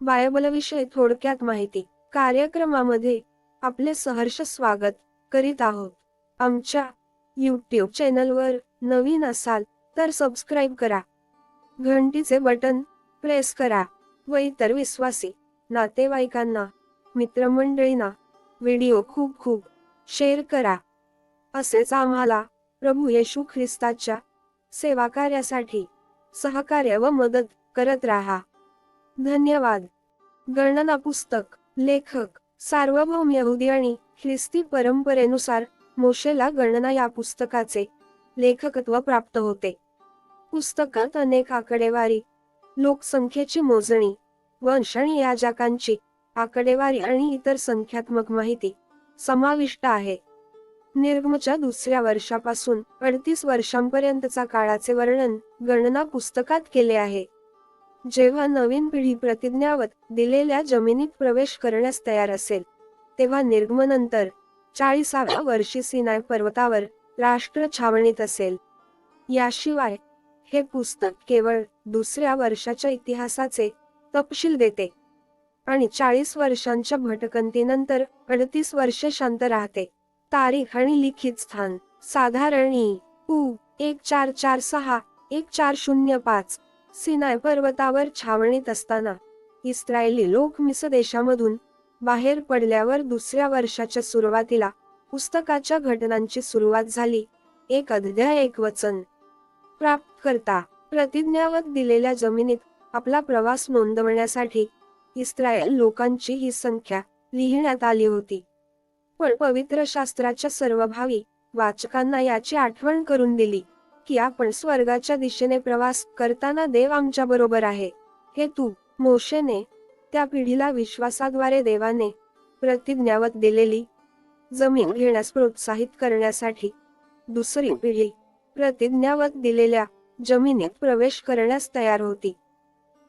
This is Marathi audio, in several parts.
बायबलविषयी थोडक्यात माहिती. कार्यक्रमामध्ये आपले सहर्ष स्वागत करीत आहोत. आमच्या यूट्यूब चॅनलवर नवीन असाल तर सबस्क्राईब करा. घंटीचे बटन प्रेस करा व इतर विश्वासी नातेवाईकांना मित्रमंडळींना व्हिडिओ खूप खूप शेअर करा. असेच आम्हाला प्रभू येशू ख्रिस्ताच्या सेवा कार्यासाठी सहकार्य व मदत करत राहा. धन्यवाद. गणना पुस्तक लेखक सार्वभौम यहुदी आणि ख्रिस्ती परंपरेनुसार मोशेला गणना या पुस्तकाचे लेखकत्व प्राप्त होते. पुस्तकात अनेक आकडेवारी लोकसंख्येची मोजणी वंश आणि याजकांची आकडेवारी आणि इतर संख्यात्मक माहिती समाविष्ट आहे. निर्गमच्या दुसऱ्या वर्षापासून अडतीस वर्षांपर्यंतचा काळाचे वर्णन गणना पुस्तकात केले आहे. जेव्हा नवीन पिढी प्रतिज्ञावत दिलेल्या जमिनीत प्रवेश करण्यास तयार असेल तेव्हा निर्गमनंतर चाळीसाव्या वर्षी सिनाय पर्वतावर राष्ट्र छावणीत असेल. याशिवाय हे पुस्तक केवळ दुसऱ्या वर्षाच्या इतिहासाचे तपशील देते आणि चाळीस वर्षांच्या भटकंतीनंतर अडतीस वर्ष शांत राहते. तारीख आणि लिखित स्थान साधारण इ उ एक चार चार सहा एक चार शून्य पाच. सिनाय पर्वतावर छावणीत असताना इस्रायली लोक मिस देशामधून बाहेर पडल्यावर दुसऱ्या वर्षाच्या सुरुवातीला पुस्तकाच्या घटनांची सुरुवात झाली. एक अध्याय एक वचन. प्राप्त करता प्रतिज्ञावत दिलेल्या जमिनीत आपला प्रवास नोंदवण्यासाठी इस्रायल लोकांची ही संख्या लिहिण्यात आली होती. पण पवित्र शास्त्राच्या सर्वभावी वाचकांना याची आठवण करून दिली. की आपण स्वर्गाच्या दिशेने प्रवास करताना देव आमच्या बरोबर आहे. हे तू मोशेने त्या पिढीला विश्वासाद्वारे देवाने प्रतिज्ञावत दिलेली जमीन घेण्यास प्रोत्साहित करण्यासाठी दुसरी पिढी प्रतिज्ञावत दिलेल्या जमिनीत प्रवेश करण्यास तयार होती.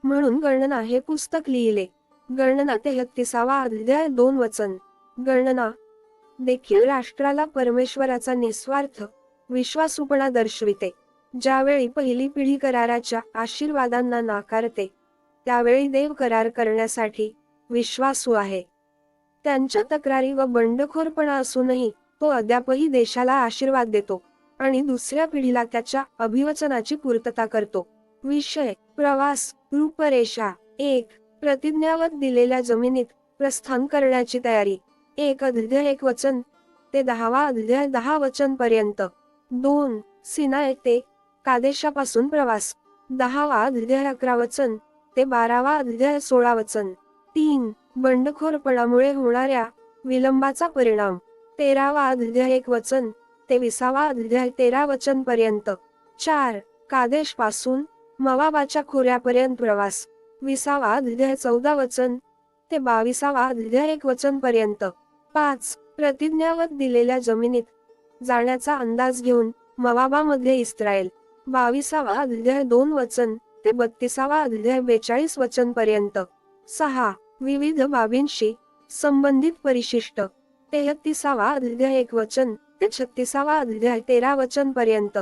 म्हणून गणना हे पुस्तक लिहिले. गणना तेहत्तीसावा अध्याय दोन वचन. गणना देखील राष्ट्राला परमेश्वराचा निस्वार्थ विश्वासूपणा दर्शविते. ज्यावेळी पहिली पिढी कराराच्या आशीर्वादांना नाकारते त्यावेळी देव करार करण्यासाठी विश्वासू आहे. त्यांच्या तक्रारी व बंडखोरपणा असूनही तो अद्यापही देशाला आशीर्वाद देतो आणि दुसऱ्या पिढीला त्याच्या अभिवचनाची पूर्तता करतो. विषय प्रवास रूपरेषा एक प्रतिज्ञावत दिलेल्या जमिनीत प्रस्थान करण्याची तयारी एक अध्याय एक वचन ते दहावा अध्याय दहा वचन पर्यंत दोन सिना ते कादेशापासून प्रवास. दहावा अध्याय अकरा वचन ते बारावा अध्याय सोळा वचन. तीन बंडखोरपणामुळे होणाऱ्या विलंबाचा परिणाम. तेरावा अध्याय एक वचन ते विसावा अध्याय तेरा वचन पर्यंत. चार कादेशपासून मवाबाच्या खोऱ्यापर्यंत प्रवास. विसावा अध्याय चौदा वचन ते बावीसावा अध्याय एक वचन पर्यंत. पाच प्रतिज्ञावत दिलेल्या जमिनीत जाण्याचा अंदाज घेऊन मवाबामध्ये इस्रायल. बावीसावा अध्याय दोन वचन ते बत्तीसावा अध्याय बेचाळीस वचन पर्यंत. सहा. विविध बाबींशी संबंधित परिशिष्ट. तेहत्तीसावा अध्याय एक वचन ते छत्तीसावा अध्याय तेरा वचन पर्यंत.